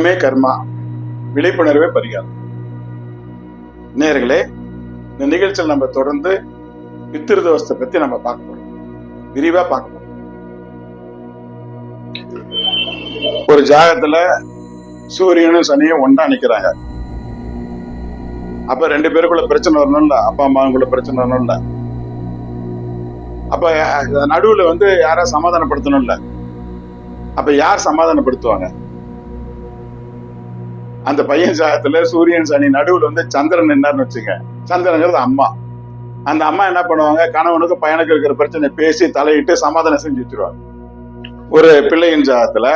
குணமே கர்மா விழிப்புணர்வே பரிகாரம். நேர்களே இந்த நிகழ்ச்சியில் நம்ம தொடர்ந்து பித்திருதோஷத்தை பத்தி நம்ம பார்க்க போறோம். விரிவா பார்க்க போறோம். ஒரு ஜாகத்துல சூரியனும் சனியும் ஒன்றா நிக்கிறாங்க. அப்ப ரெண்டு பேருக்குள்ள பிரச்சனை வரணும்ல அப்பா அம்மாவுக்குள்ள பிரச்சனை வரணும்ல அப்ப நடுவுல வந்து யாரா சமாதானப்படுத்தணும்ல அப்ப யார் சமாதானப்படுத்துவாங்க? அந்த பையன் சாகத்துல சூரியன் சனி நடுவில் வந்து சந்திரன் நின்னார்னு வச்சுங்க சந்திரங்கிறது அம்மா. அந்த அம்மா என்ன பண்ணுவாங்க? கணவனுக்கு பையனுக்கு இருக்கிற பிரச்சனை பேசி தலையிட்டு சமாதானம் செஞ்சு வச்சிருவாங்க. ஒரு பிள்ளையின் ஜாகத்துல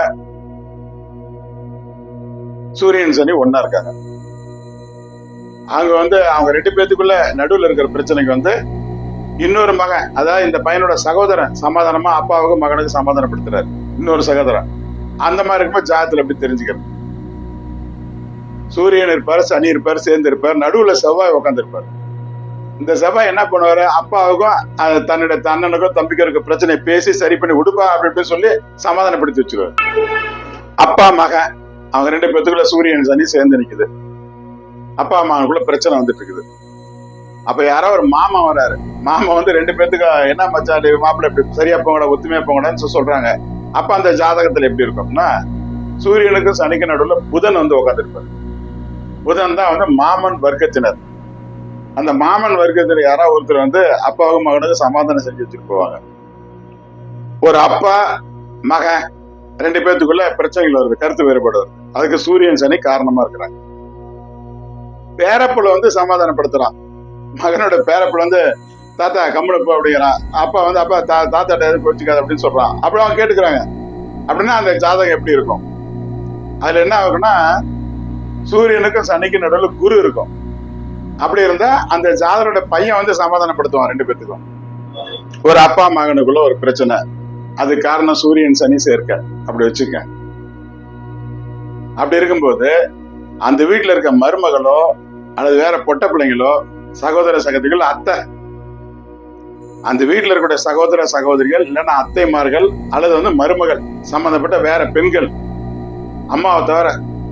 சூரியன் சனி ஒன்னா இருக்காங்க. அங்க வந்து அவங்க ரெண்டு பேத்துக்குள்ள நடுவில் இருக்கிற பிரச்சனைக்கு வந்து இன்னொரு மகன் அதாவது இந்த பையனோட சகோதரன் சமாதானமா அப்பாவுக்கு மகனுக்கு சமாதானப்படுத்துறாரு. இன்னொரு சகோதரன். அந்த மாதிரி இருக்கும்போது ஜாதத்துல எப்படி தெரிஞ்சுக்கிறது? சூரியன் இருப்பார் சனி இருப்பார் சேர்ந்து இருப்பார் நடுவுல செவ்வாய் உட்காந்துருப்பார் இந்த செவ்வாய் என்ன பண்ணுவார்? அப்பாவுக்கும் தன்னுடைய தன்னனுக்கும் தம்பிக்கும் இருக்க பிரச்சனையை பேசி சரி பண்ணி விடுப்பா அப்படின்னு சொல்லி சமாதானப்படுத்தி வச்சிருவாரு. அப்பா மகன் அவங்க ரெண்டு பேத்துக்குள்ள சூரியன் சனி சேர்ந்து நிற்குது அப்பா அம்மாவுக்குள்ள பிரச்சனை வந்துட்டு இருக்குது அப்ப யாரோ ஒரு மாமா வராரு. மாமா வந்து ரெண்டு பேத்துக்கு என்ன மச்சான் மாப்பிள்ள இப்படி சரியா போங்கடா ஒத்துமையா போங்கடான்னு சொல்றாங்க. அப்ப அந்த ஜாதகத்துல எப்படி இருக்கும்னா சூரியனுக்கும் சனிக்கு நடுவுல புதன் வந்து உட்காந்துருப்பாரு புதன் தான் வந்து மாமன் வர்க்கத்தினர். அந்த மாமன் வர்க்கத்தில் யாராவது ஒருத்தர் வந்து அப்பாவுக்கு மகனுக்கு சமாதானம் செஞ்சு வச்சுட்டு போவாங்க. ஒரு அப்பா மகன் ரெண்டு பேர்த்துக்குள்ள பிரச்சனைகள் வருது கருத்து வேறுபாடு வருது அதுக்கு சூரியன் சனி காரணமா இருக்கிறாங்க. பேரப்புல வந்து சமாதானப்படுத்துறான். மகனோட பேரப்புல வந்து தாத்தா கம்முனு போ அப்படிங்கிறான் அப்பா வந்து அப்பா தா தாத்தாட்ட எதுவும் கோச்சிக்காது அப்படின்னு சொல்றான். அப்படி அவங்க கேட்டுக்கிறாங்க. அப்படின்னா அந்த ஜாதகம் எப்படி இருக்கும்? அதுல என்ன ஆகுன்னா சூரியனுக்கும் சனிக்கும் நடுவில் குரு இருக்கும். அப்படி இருந்தா அந்த ஜாதகரோட பையன் வந்து சமாதானப்படுத்துவான் ரெண்டு பேத்துக்கும். ஒரு அப்பா மகனுக்குள்ள ஒரு பிரச்சனை. அது காரணம் சூரியன் சனி சேர்க்க. அப்படி வச்சுக்க அப்படி இருக்கும்போது அந்த வீட்டுல இருக்க மருமகளோ அல்லது வேற பொட்ட பிள்ளைங்களோ சகோதர சகோதரிகள் அத்தை. அந்த வீட்டில் இருக்கக்கூடிய சகோதர சகோதரிகள் இல்லைன்னா அத்தைமார்கள் அல்லது வந்து மருமகள் சம்பந்தப்பட்ட வேற பெண்கள். அம்மாவை தவிர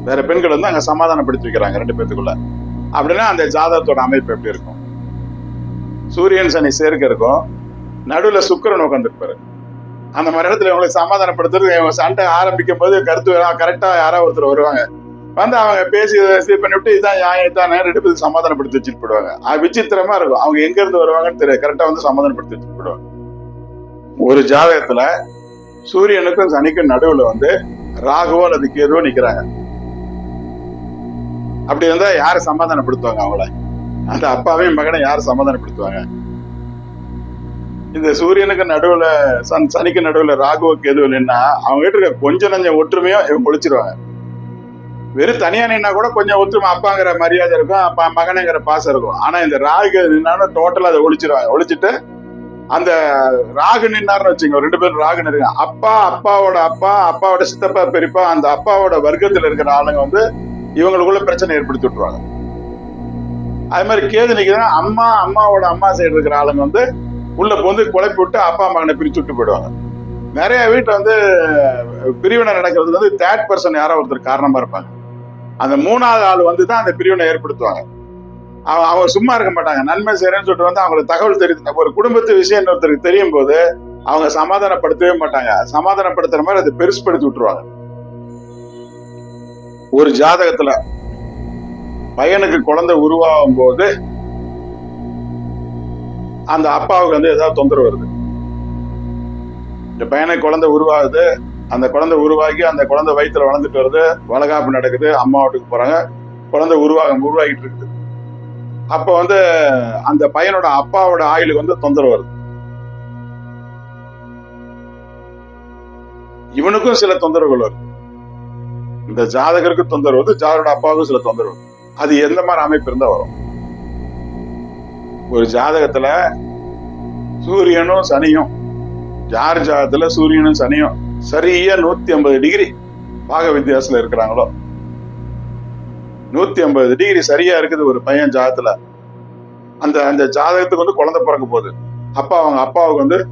வேற பெண்கள் வந்து அங்க சமாதானப்படுத்தி வைக்கிறாங்க ரெண்டு பேத்துக்குள்ள. அப்படின்னா அந்த ஜாதகத்தோட அமைப்பு எப்படி இருக்கும்? சூரியன் சனி சேர்க்க இருக்கும். நடுவுல சுக்கிரன் உட்காந்துருப்பாரு அந்த மாதிரி இடத்துல இவங்களை சமாதானப்படுத்துறது இவங்க சண்டை ஆரம்பிக்கும் போது கருத்து கரெக்டா யாராவது ஒருத்தர் வருவாங்க. வந்து அவங்க பேசி இது பண்ணிவிட்டு இதான் ஏன் இதான் ரெண்டு பேரும் சமாதானப்படுத்தி வச்சுட்டு போயிடுவாங்க அது விசித்திரமா இருக்கும். அவங்க எங்க இருந்து வருவாங்கன்னு தெரியாது கரெக்டா வந்து சமாதானப்படுத்தி வச்சுட்டு போயிடுவாங்க ஒரு ஜாதகத்துல சூரியனுக்கும் சனிக்கும் நடுவுல வந்து ராகுவோ அல்லது கேதுவோ நிக்கிறாங்க. அப்படி இருந்தா யாரு சமாதானப்படுத்துவாங்க அவங்கள? அந்த அப்பாவையும் மகனை யாரு சமாதானப்படுத்துவாங்க? இந்த சூரியனுக்கு நடுவுல சன் சனிக்கு நடுவுல ராகுவுக்கு எதுவும் நின்னா அவங்க கிட்ட இருக்க கொஞ்சம் நஞ்சம் ஒற்றுமையும் இவங்க ஒழிச்சிருவாங்க. வெறும் தனியா நின்னா கூட கொஞ்சம் ஒற்றுமை அப்பாங்கிற மரியாதை இருக்கும் அப்பா மகனுங்கிற பாசம் இருக்கும். ஆனா இந்த ராகு நின்னாலும் டோட்டலா அதை ஒழிச்சிருவாங்க. ஒழிச்சிட்டு அந்த ராகு நின்னார்னு வச்சுங்க ரெண்டு பேரும் ராகு இருக்காங்க அப்பா அப்பாவோட அப்பா அப்பாவோட சித்தப்பா பெரியப்பா அந்த அப்பாவோட வர்க்கத்துல இருக்கிற ஆளுங்க வந்து இவங்களுக்குள்ள பிரச்சனை ஏற்படுத்தி விட்டுருவாங்க. அது மாதிரி கேது நிக்கிறா அம்மா அம்மாவோட அம்மா சைடு இருக்கிற ஆளுங்க வந்து உள்ள வந்து குழப்பி விட்டு அப்பா மகனை பிரிச்சு விட்டு போயிடுவாங்க. நிறைய வீட்டை வந்து பிரிவினை நடக்கிறது வந்து தேர்ட் பர்சன் யாரோ ஒருத்தர் காரணமா இருப்பாங்க. அந்த மூணாவது ஆள் வந்து தான் அந்த பிரிவினை ஏற்படுத்துவாங்க. அவங்க அவங்க சும்மா இருக்க மாட்டாங்க. நன்மை செய்யறேன்னு சொல்லிட்டு வந்து அவங்களுக்கு தகவல் தெரியுது. ஒரு குடும்பத்து விஷயம் ஒருத்தருக்கு தெரியும் போது அவங்க சமாதானப்படுத்தவே மாட்டாங்க. சமாதானப்படுத்துற மாதிரி அதை பெருசுப்படுத்தி விட்டுருவாங்க. ஒரு ஜாதகத்துல பையனுக்கு குழந்தை உருவாகும் போது அந்த அப்பாவுக்கு வந்து ஏதாவது தொந்தரவு வருது. இந்த பையனுக்கு குழந்தை உருவாகுது அந்த குழந்தை உருவாகி அந்த குழந்தை வயித்துல வளர்ந்துட்டு வருது வளகாப்பு நடக்குது அம்மா வீட்டுக்கு போறாங்க குழந்தை உருவாக உருவாகிட்டு இருக்குது. அப்போ வந்து அந்த பையனோட அப்பாவோட ஆயுளுக்கு வந்து தொந்தரவு வருது. இவனுக்கும் சில தொந்தரவுகள் வருது. இந்த ஜாதகருக்கு தொந்தரவு வருது ஜாதகரோட அப்பாவுக்கும் சில தொந்தரவு. அது எந்த மாதிரி அமைப்பு இருந்தா வரும்? ஒரு ஜாதகத்துல சூரியனும் சனியும். யார் ஜாதகத்துல சூரியனும் சனியும் சரியா நூத்தி ஐம்பது டிகிரி பாக வித்தியாசத்துல இருக்கிறாங்களோ? நூத்தி ஐம்பது டிகிரி சரியா இருக்குது ஒரு பையன் ஜாதகத்துல. அந்த அந்த ஜாதகத்துக்கு வந்து குழந்தை பிறக்க போகுது. அப்பா அவங்க அப்பாவுக்கு வந்து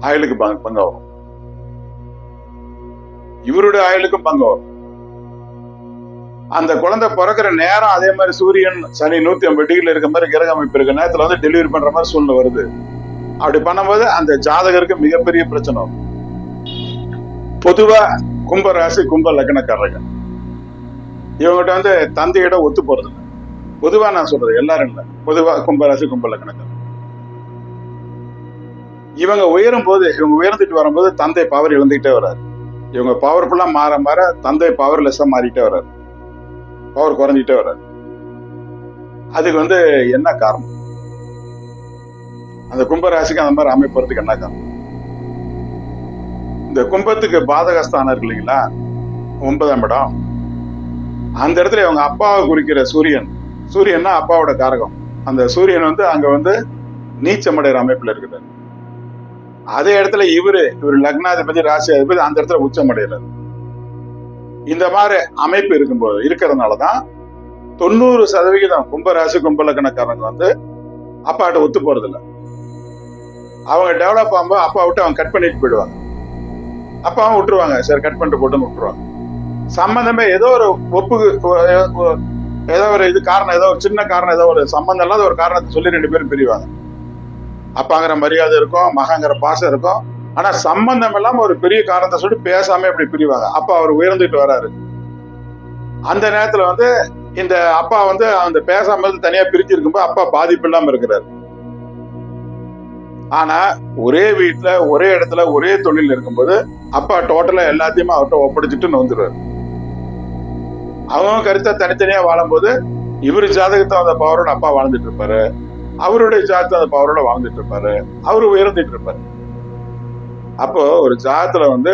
ஆயுளுக்கு பங்கு பங்கு வரும் இவருடைய ஆயுளுக்கும் பங்கு வரும் அந்த குழந்தை பிறக்கிற நேரம் அதே மாதிரி சூரியன் சனி நூத்தி ஐம்பது டிகிரில இருக்க மாதிரி கிரக அமைப்பு இருக்க நேரத்துல வந்து டெலிவரி பண்ற மாதிரி சூழ்நிலை வருது. அப்படி பண்ணும்போது அந்த ஜாதகருக்கு மிகப்பெரிய பிரச்சனை வரும். பொதுவா கும்ப ராசி கும்ப லக்னக்காரர்கள். இவங்ககிட்ட வந்து தந்தையிட ஒத்து போறது பொதுவா நான் சொல்றது எல்லாரும் இல்லை. பொதுவா கும்பராசி கும்ப லக்னக்காரர் இவங்க உயரும் போது இவங்க உயர்ந்துட்டு வரும்போது தந்தை பவர் இழந்துகிட்டே வர்றாரு. இவங்க பவர்ஃபுல்லா மாற மாற தந்தை பவர்லெஸ்ஸா மாறிட்டே வர்றாரு. பவர் குறைஞ்சிட்டே வர்றாரு அதுக்கு வந்து என்ன காரணம்? அந்த கும்பராசிக்கு அந்த மாதிரி அமைப்புறதுக்கு என்ன காரணம்? இந்த கும்பத்துக்கு பாதகஸ்தானம் இருக்கு இல்லைங்களா? ஒன்பதாம் இடம். அந்த இடத்துல இவங்க அப்பாவை குறிக்கிற சூரியன். சூரியன்னா அப்பாவோட காரகம். அந்த சூரியன் வந்து அங்க வந்து நீச்சமடைகிற அமைப்புல இருக்குது அதே இடத்துல இவரு இவர் லக்னாதிபதி ராசி அதிபதி அந்த இடத்துல உச்சமடைகிறார். இந்த மாதிரி அமைப்பு இருக்கும்போது இருக்கிறதுனாலதான் தொண்ணூறு சதவிகிதம் கும்பராசி கும்பலக்கணக்காரங்க வந்து அப்பாட்ட ஒத்து போறதில்ல. அவங்க டெவலப் ஆகும்போது அப்பா விட்டு அவங்க கட் பண்ணிட்டு போயிடுவாங்க. அப்பாவும் விட்டுருவாங்க. சரி கட் பண்ணிட்டு போட்டுன்னு விட்டுருவாங்க. சம்பந்தமே ஏதோ ஒரு ஒப்பு ஏதோ ஒரு இது காரணம் ஏதோ ஒரு சின்ன காரணம் ஏதோ ஒரு சம்பந்தம் இல்லாத ஒரு காரணத்தை சொல்லி ரெண்டு பேரும் பிரிவாங்க. அப்பாங்கிற மரியாதை இருக்கும் மகங்கிற பாசம் இருக்கும். ஆனா சம்பந்தம் இல்லாம ஒரு பெரிய காரணத்தை சொல்லி பேசாம இப்படி பிரிவாங்க. அப்பா அவர் உயர்ந்துட்டு வராரு. அந்த நேரத்துல வந்து இந்த அப்பா வந்து அந்த பேசாம இருந்து தனியா பிரிஞ்சு இருக்கும்போது அப்பா பாதிப்பு இல்லாம இருக்கிறாரு. ஆனா ஒரே வீட்டுல ஒரே இடத்துல ஒரே தொழில் இருக்கும்போது அப்பா டோட்டலா எல்லாத்தையுமே அவர்கிட்ட ஒப்படைச்சிட்டு வந்துடுவாரு அவங்க கருத்தை தனித்தனியா வாழும்போது இவரு ஜாதகத்தை அந்த பவரோட அப்பா வாழ்ந்துட்டு இருப்பாரு. அவருடைய ஜாதகத்தை அந்த பவரோட வாழ்ந்துட்டு இருப்பாரு. அவரு உயர்ந்துட்டு இருப்பாரு. அப்போ ஒரு ஜாதத்துல வந்து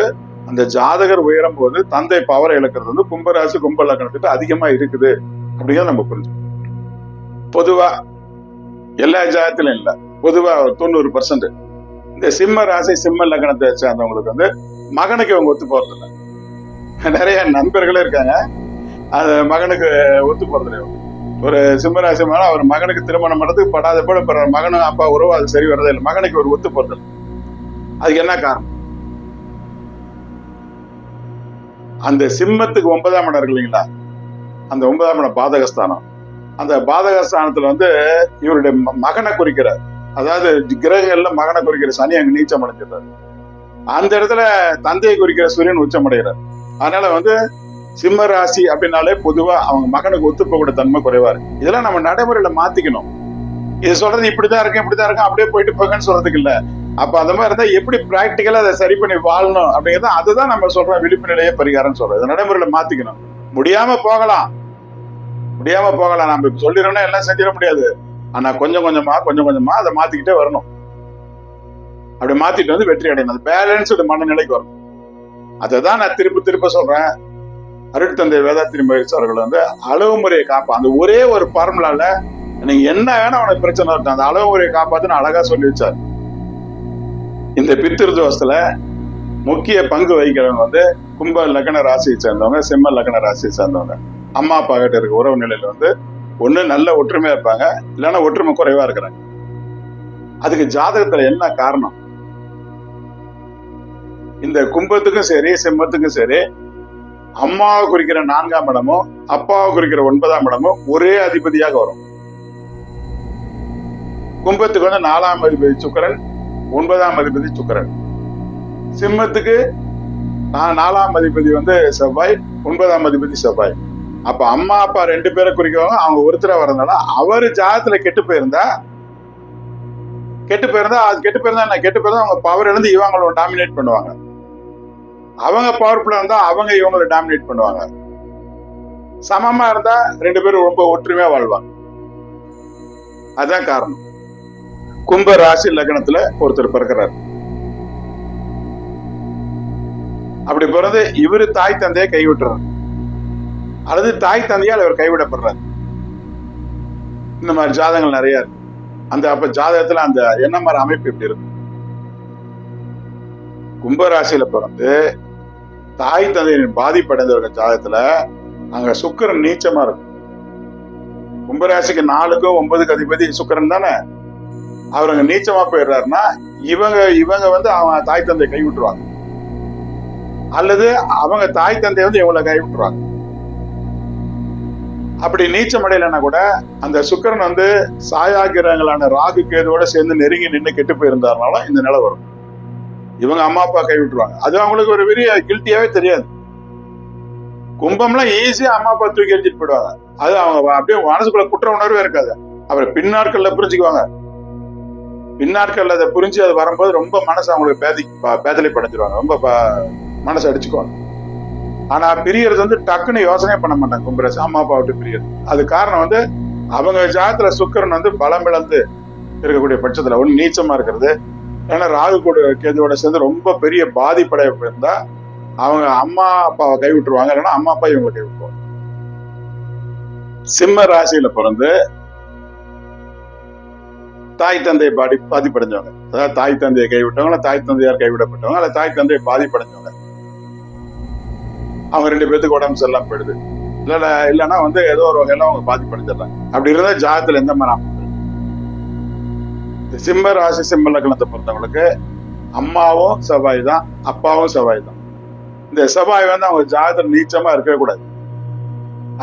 அந்த ஜாதகர் உயரும் போது தந்தை பவரை இழக்கிறது வந்து கும்பராசி கும்ப லக்கணத்துக்கு அதிகமா இருக்குது அப்படிங்கிறத நம்ம புரிஞ்சுக்கணும். பொதுவா எல்லா ஜாதத்திலும் இல்லை. பொதுவா ஒரு தொண்ணூறு பர்சன்ட் இந்த சிம்ம ராசி சிம்ம லக்னத்தை சேர்ந்தவங்களுக்கு வந்து மகனுக்கு இவங்க ஒத்து போறது நிறைய நண்பர்களே இருக்காங்க. அது மகனுக்கு ஒத்து போறது ஒரு சிம்மராசி மேல அவர் மகனுக்கு திருமணம் பண்ணுறதுக்கு படாத போல மகனும் அப்பா உறவு அது சரி வரதே இல்லை. மகனுக்கு ஒரு ஒத்து போறது இல்லை. அதுக்கு என்ன காரணம்? அந்த சிம்மத்துக்கு ஒன்பதாம் இடம் இருக்கு இல்லைங்களா? அந்த ஒன்பதாம் இடம் பாதகஸ்தானம். அந்த பாதகஸ்தானத்துல வந்து இவருடைய மகனை குறிக்கிறார். அதாவது கிரகங்கள்ல மகனை குறிக்கிற சனி அங்க நீச்சம் அடைஞ்சிடுறாரு. அந்த இடத்துல தந்தையை குறிக்கிற சூரியன் உச்சம் அடைகிறார். அதனால வந்து சிம்ம ராசி அப்படின்னாலே பொதுவா அவங்க மகனுக்கு ஒத்து தன்மை குறைவா இருக்கு. இதெல்லாம் நம்ம நடைமுறையில மாத்திக்கணும். இது சொல்றது இப்படிதான் இருக்கு இப்படிதான் இருக்கு அப்படியே போயிட்டு போகன்னு சொல்றதுக்கு இல்ல. அப்ப அந்த மாதிரி இருந்தா எப்படி பிராக்டிக்கலா அதை சரி பண்ணி வாழணும் அப்படிங்கிறது அதுதான் நம்ம சொல்றோம் விழிப்பு நிலையே பரிகாரம் சொல்றோம். நடைமுறையில மாத்திக்கணும். முடியாம போகலாம். முடியாம போகலாம். நம்ம இப்ப சொல்லிடணும்னா எல்லாம் செஞ்சிட முடியாது. ஆனா கொஞ்சம் கொஞ்சமா கொஞ்சம் கொஞ்சமா அதை மாத்திக்கிட்டே வரணும். அப்படி மாத்திட்டு வந்து வெற்றி அடையணும். அது பேலன்ஸ்டு மனநிலைக்கு வரணும். அதை தான் நான் திருப்பி திருப்ப சொல்றேன். அருட்தந்தை வேதாத்திரி மகிழ்ச்சி அவர்கள் வந்து அளவு முறையை காப்பா அந்த ஒரே ஒரு ஃபார்முலால நீங்க என்ன வேணா உனக்கு பிரச்சனை இருக்கும் அந்த அளவு முறையை காப்பாத்துன்னு அழகா சொல்லி வச்சார். இந்த பித்திரு தோஷத்துல முக்கிய பங்கு வகிக்கிறவங்க வந்து கும்ப லக்ன ராசியை சேர்ந்தவங்க சிம்ம லக்ன ராசியை சேர்ந்தவங்க. அம்மா அப்பா கிட்ட இருக்க உறவு நிலையில வந்து ஒண்ணு நல்ல ஒற்றுமையா இருப்பாங்க இல்லைன்னா ஒற்றுமை குறைவா இருக்கிறாங்க. அதுக்கு ஜாதகத்துல என்ன காரணம்? இந்த கும்பத்துக்கும் சரி சிம்மத்துக்கும் சரி அம்மாவை குறிக்கிற நான்காம் இடமும் அப்பாவை குறிக்கிற ஒன்பதாம் இடமும் ஒரே அதிபதியாக வரும். கும்பத்துக்கு வந்து நாலாம் அதிபதி சுக்கரன் ஒன்பதாம் அதிபதி சுக்கரன். சிம்மத்துக்கு நான் நாலாம் அதிபதி வந்து செவ்வாய் ஒன்பதாம் அதிபதி செவ்வாய். அப்ப அம்மா அப்பா ரெண்டு பேரை குறிக்கிறவங்க அவங்க ஒருத்தரை வரதுனால அவர் ஜாதத்துல கெட்டு போயிருந்தா கெட்டு போயிருந்தா அது கெட்டு போயிருந்தா என்ன? கெட்டு போயிருந்தா அவங்க பவர் இழந்து இவங்கள டாமினேட் பண்ணுவாங்க. அவங்க பவர்ஃபுல்லா இருந்தா அவங்க இவங்களை டாமினேட் பண்ணுவாங்க. சமமா இருந்தா ரெண்டு பேரும் ரொம்ப ஒற்றுமையா வாழ்வாங்க. அதுதான் காரணம். கும்ப ராசி லக்னத்துல ஒருத்தர் பிறக்கிறார். அப்படி பிறந்து இவரு தாய் தந்தையை கைவிட்டுறார். அல்லது தாய் தந்தையால் இவர் கைவிடப்படுறார். இந்த மாதிரி ஜாதகங்கள் நிறைய இருக்கு. அந்த அப்ப ஜாதகத்துல அந்த என்ன மாதிரி அமைப்பு எப்படி இருக்கு? கும்பராசியில பிறந்து தாய் தந்தையின் பாதிப்படைந்தவர்கள் ஜாதகத்துல அங்க சுக்கிரன் நீச்சமா இருக்கும். கும்பராசிக்கு நாலுக்கும் ஒன்பதுக்கு அதிபதி சுக்கிரன் தானே? அவர் அங்க நீச்சமா போயிடுறாருன்னா இவங்க இவங்க வந்து அவங்க தாய் தந்தையை கை விட்டுருவாங்க அல்லது அவங்க தாய் தந்தை வந்து இவங்களை கை விட்டுருவாங்க அப்படி நீச்சம் அடையலைன்னா கூட அந்த சுக்கிரன் வந்து சாயாகிரகங்களான ராகு கேதுவோட சேர்ந்து நெருங்கி நின்று கெட்டு போயிருந்தாருனாலும் இந்த நிலை வரும். இவங்க அம்மா அப்பா கை விட்டுருவாங்க அது அவங்களுக்கு ஒரு பெரிய கில்ட்டியாவே தெரியாது. கும்பம்லாம் ஈஸியா அம்மா அப்பா தூக்கி எரிஞ்சிட்டு போயிடுவாங்க. அது அவங்க அப்படியே மனசுக்குள்ள குற்ற உணர்வே இருக்காது. அப்புறம் பின்னாட்கள்ல புரிஞ்சுக்குவாங்க. பின்னாட்கள் அதை புரிஞ்சு அது வரும்போது ரொம்ப மனசு அவங்களுக்கு பேதி ப- பேதலை படைஞ்சிருவாங்க ரொம்ப ப- மனசு அடிச்சுக்குவாங்க. ஆனா பிரியறது வந்து டக்குன்னு யோசனை பண்ண மாட்டாங்க. கும்பராசி அம்மா அப்பா விட்டு பிரியறது. அது காரணம் வந்து அவங்க ஜாதத்துல சுக்கரன் வந்து பலம் இழந்து இருக்கக்கூடிய பட்சத்துல ஒண்ணு நீச்சமா இருக்கிறது. ஏன்னா ராகு கூட கேதுவோட சேர்ந்து ரொம்ப பெரிய பாதிப்படைய இருந்தா அவங்க அம்மா அப்பாவை கை விட்டுருவாங்க இல்லைன்னா அம்மா அப்பா இவங்களை கைவிட்டுருவாங்க. சிம்ம ராசியில பிறந்து தாய் தந்தையை பாதி பாதிப்படைஞ்சவங்க. அதாவது தாய் தந்தையை கைவிட்டவங்க தாய் தந்தையார் கைவிடப்பட்டவங்க அல்ல தாய் தந்தையை பாதிப்படைஞ்சவங்க. அவங்க ரெண்டு பேத்துக்கு உடம்பு சரியில்லாம போயிடுது. இல்ல இல்லைன்னா வந்து ஏதோ ஒரு வகையில அவங்க பாதிப்படைஞ்சிடறாங்க. அப்படி இருந்தா ஜாதத்துல எந்த மாதிரி அமைப்பு சிம்ம ராசி சிம்ம லக்னத்தை பொறுத்தவங்களுக்கு அம்மாவும் செவ்வாய் தான் அப்பாவும் செவ்வாய் தான். இந்த செவ்வாய் வந்து அவங்க ஜாதத்துல நீச்சமா இருக்கவே கூடாது.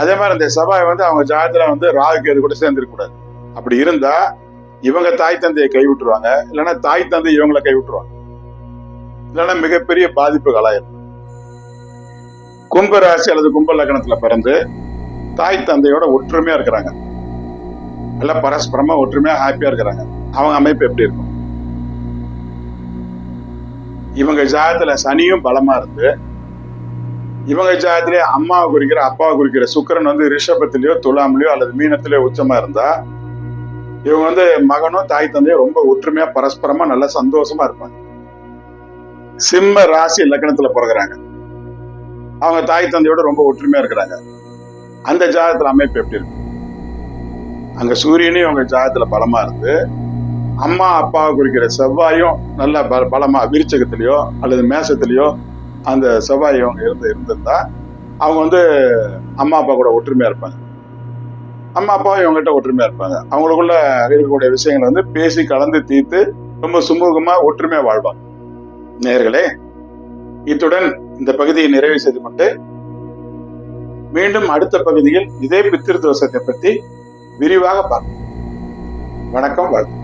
அதே மாதிரி இந்த செவ்வாய் வந்து அவங்க ஜாதத்துல வந்து ராகு கேது கூட சேர்ந்துருக்க கூடாது. அப்படி இருந்தா இவங்க தாய் தந்தையை கைவிட்டுருவாங்க. இல்லைன்னா தாய் தந்தை இவங்களை கைவிட்டுருவாங்க. இல்லைன்னா மிகப்பெரிய பாதிப்புகளாயிரும் கும்ப ராசி அல்லது கும்ப லக்னத்துல பிறந்து தாய் தந்தையோட ஒற்றுமையா இருக்கிறாங்க. நல்லா பரஸ்பரமா ஒற்றுமையா ஹாப்பியா இருக்கிறாங்க. அவங்க அமைப்பு எப்படி இருக்கும்? இவங்க ஜாதத்துல சனியும் பலமா இருந்து இவங்க ஜாதத்திலே அம்மாவை குறிக்கிற அப்பாவை குறிக்கிற சுக்கிரன் வந்து ரிஷபத்திலேயோ துலாம்லயோ அல்லது மீனத்திலேயோ உச்சமா இருந்தா இவங்க வந்து மகனும் தாய் தந்தையும் ரொம்ப ஒற்றுமையா பரஸ்பரமா நல்லா சந்தோஷமா இருப்பாங்க. சிம்ம ராசி லக்னத்துல பிறகுறாங்க. அவங்க தாய் தந்தையோட ரொம்ப ஒற்றுமையா இருக்கிறாங்க. அந்த ஜாதகத்துல அமைப்பு எப்படி இருக்கு? அங்க சூரியனையும் அவங்க ஜாதகத்துல பலமா இருந்து அம்மா அப்பாவை குறிக்கிற செவ்வாயும் நல்ல பல பலமா விருச்சகத்திலயோ அல்லது மேசத்திலயோ அந்த செவ்வாய் அவங்க இருந்து இருந்திருந்தா அவங்க வந்து அம்மா அப்பா கூட ஒற்றுமையா இருப்பாங்க. அம்மா அப்பாவும் இவங்ககிட்ட ஒற்றுமையா இருப்பாங்க. அவங்களுக்குள்ள இருக்கக்கூடிய விஷயங்களை வந்து பேசி கலந்து தீர்த்து ரொம்ப சுமூகமா ஒற்றுமையா வாழ்வாங்க. நேர்களே இத்துடன் இந்த பகுதியை நிறைவு செய்து கொண்டு மீண்டும் அடுத்த பகுதியில் இதே பித்திரு தோஷத்தை பற்றி விரிவாக பார்ப்போம். வணக்கம் வாழ்த்து